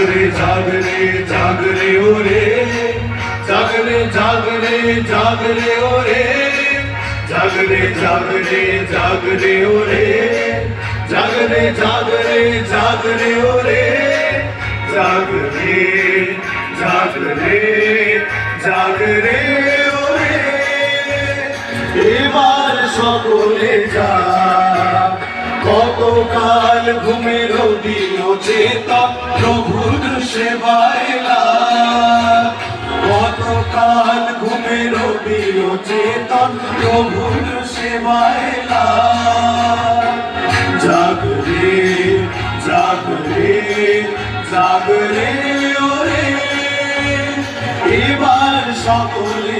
জাগরে জাগরে জাগরে ওরে। জাগরে জাগরে জাগরে ওরে। জাগরে জাগরে জাগরে ওরে। জাগরে জাগরে জাগরে ওরে। জাগরে জাগরে জাগরে ওরে। এবার সকলে যা কতকাল ঘুমের দিন চেতা প্রভুর সেবায়। কতকাল ঘুমের দিন চেতন প্রভুর সেবায় জাগরে জাগরে জাগরে ওরে এবার সকলে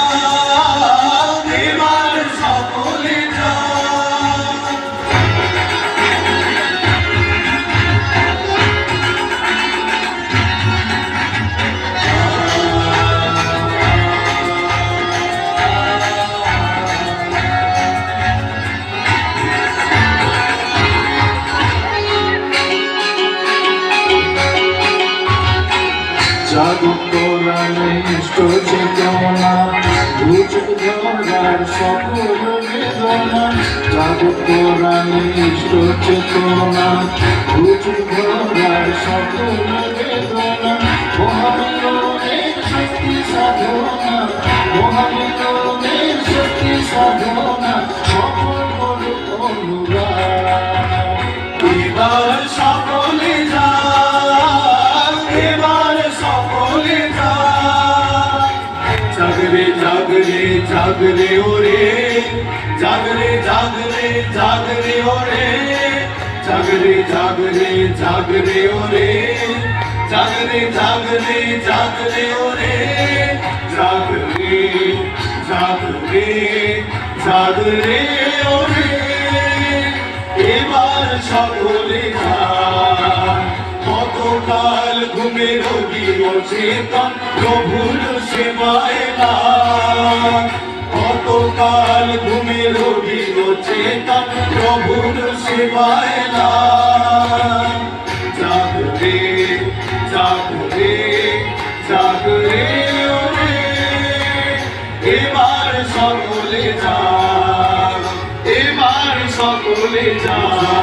জাগতরালে ইষ্ট চেতনা বুঝ ধরার সকল বেদনা। জাগতরালে ইষ্ট চেতনা বুঝ ধরার সকল বেদনা। মহামিলনের শক্তি সাধনা মহামিলনের শক্তি সাধনা। জাগরে ওরে, জাগরে জাগরে জাগরে ওরে, জাগরে জাগরে জাগরে ওরে, জাগরে জাগরে জাগরে ওরে, জাগরে জাগরে জাগরে ওরে। এবার সকলে কতকাল ঘুমে রোগী চেতন, প্রভুর সেবায় লাগ চেতন প্রভুর সেবায় জাগরে জাগরে জাগরে এবার সকলে যা এবার সকলে যাক।